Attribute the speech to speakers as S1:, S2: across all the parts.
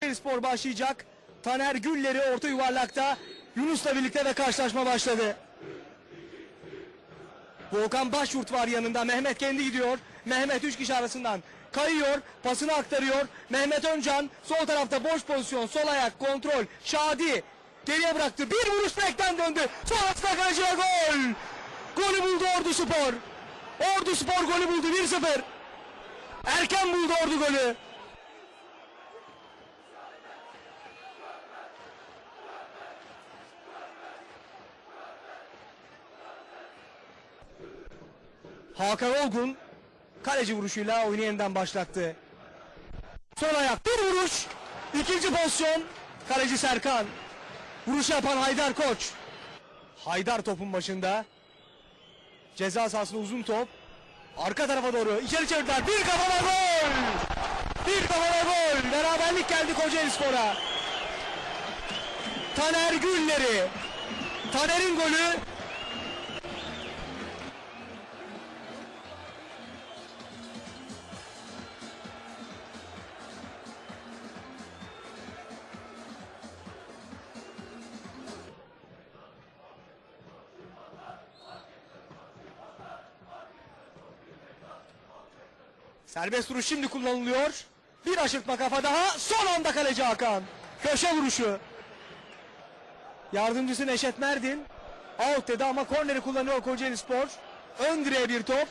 S1: Spor başlayacak. Taner Gülleri orta yuvarlakta Yunus'la birlikte de karşılaşma başladı. Volkan Başyurt var yanında. Mehmet kendi gidiyor. Mehmet 3 kişi arasından kayıyor. Pasını aktarıyor. Mehmet Öncan sol tarafta boş pozisyon. Sol ayak kontrol. Şadi geriye bıraktı. Bir vuruş direkten döndü. Sonrasında kaleciye gol. Golü buldu Ordu Spor. Ordu Spor golü buldu 1-0. Erken buldu Ordu golü. Hakan Olgun kaleci vuruşuyla oyunu yeniden başlattı. Sol ayak bir vuruş. İkinci pozisyon kaleci Serkan. Vuruş yapan Haydar Koç. Haydar topun başında. Ceza sahasında uzun top. Arka tarafa doğru içeri çevirdiler. Bir kafana gol. Bir kafana gol. Beraberlik geldi Kocaeli Spor'a. Taner Gülleri. Taner'in golü Serbest vuruş şimdi kullanılıyor. Bir aşırtma kafa daha. Son anda kaleci Hakan. Köşe vuruşu. Yardımcısı Neşet Merdin. Out dedi ama korneri kullanıyor Kocaeli Spor. Ön direğe bir top.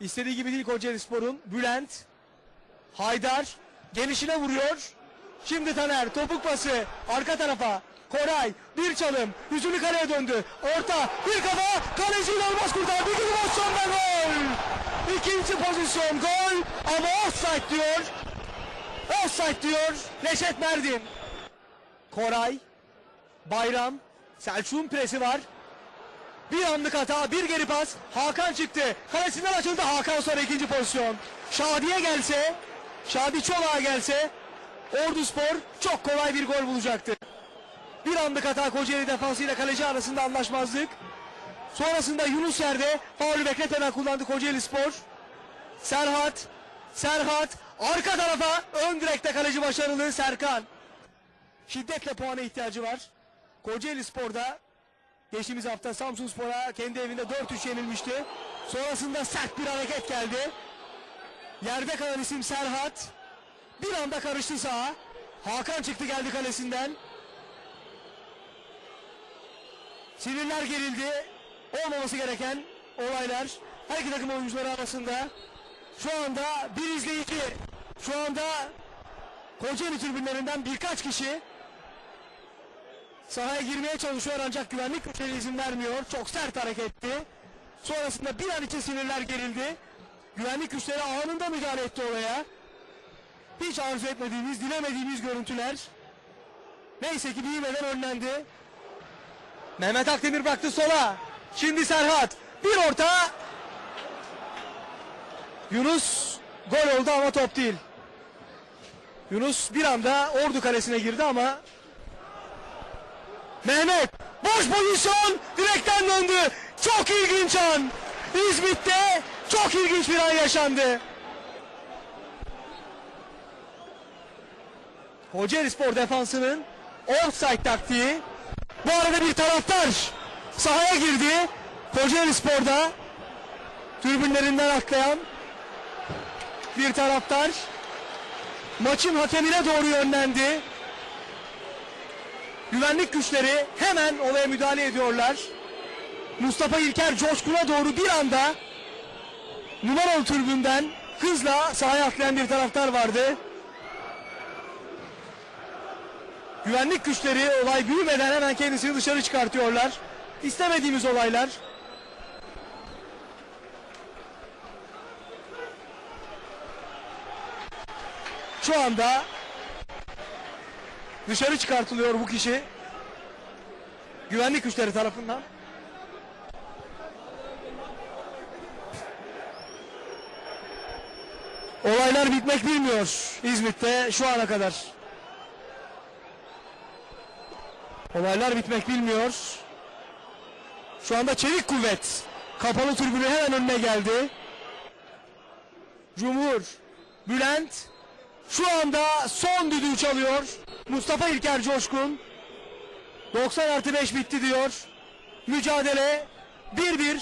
S1: İstediği gibi değil Kocaeli Spor'un. Bülent. Haydar. Gelişine vuruyor. Şimdi Taner. Topuk pası. Arka tarafa. Koray. Bir çalım. Yüzünü kaleye döndü. Orta. Bir kafa. Kaleci inanılmaz kurtardı. İkinci pozisyonda gol. İkinci pozisyon gol. Ama offside diyor. Offside diyor. Neşet Merdin. Koray. Bayram. Selçuk'un presi var. Bir anlık hata, bir geri pas. Hakan çıktı. Kalesinden açıldı Hakan sonra ikinci pozisyon. Şadi'ye gelse, Şadi Çolak'a gelse Ordu Spor çok kolay bir gol bulacaktı. Bir anlık hata Kocaeli defansıyla kaleci arasında anlaşmazlık. Sonrasında Yunus yerde faulü bekletmeden kullandı Kocaeli Spor. Serhat, Serhat arka tarafa ön direkte kaleci başarılı Serkan. Şiddetle puana ihtiyacı var. Kocaeli Spor'da geçtiğimiz hafta Samsun Spor'a kendi evinde 4-3 yenilmişti. Sonrasında sert bir hareket geldi. Yerde kalan isim Serhat. Bir anda karıştı sağa. Hakan çıktı geldi kalesinden. Sinirler gerildi. Olmaması gereken olaylar her iki takım oyuncuları arasında. Şu anda bir izleyici, şu anda Kocaeli tribünlerinden birkaç kişi sahaya girmeye çalışıyor ancak güvenlik güçleri izin vermiyor. Çok sert hareketti. Sonrasında bir an için sinirler gerildi. Güvenlik güçleri anında müdahale etti olaya. Hiç arzu etmediğimiz, dilemediğimiz görüntüler. Neyse ki büyümeden önlendi. Mehmet Akdemir baktı sola. Şimdi Serhat. Bir orta. Yunus gol oldu ama top değil. Yunus bir anda ordu kalesine girdi ama Mehmet boş pozisyon direkten döndü. Çok ilginç an. İzmit'te çok ilginç bir an yaşandı. Kocaeli Spor defansının offside taktiği. Bu arada bir taraftar sahaya girdi. Kocaeli Spor'da tribünlerinden atlayan bir taraftar maçın hakemine doğru yönlendi. Güvenlik güçleri hemen olaya müdahale ediyorlar. Mustafa İlker Coşkun'a doğru bir anda numaralı tribünden hızla sahaya atlayan bir taraftar vardı. Güvenlik güçleri olay büyümeden hemen kendisini dışarı çıkartıyorlar. İstemediğimiz olaylar. Şu anda dışarı çıkartılıyor bu kişi. Güvenlik güçleri tarafından. Olaylar bitmek bilmiyor İzmit'te şu ana kadar. Olaylar bitmek bilmiyor. Şu anda çelik kuvvet. Kapalı tribünün hemen önüne geldi. Cumhur, Bülent, Şu anda son düdüğü çalıyor. Mustafa İlker Coşkun. 90 artı 5 bitti diyor. Mücadele 1-1.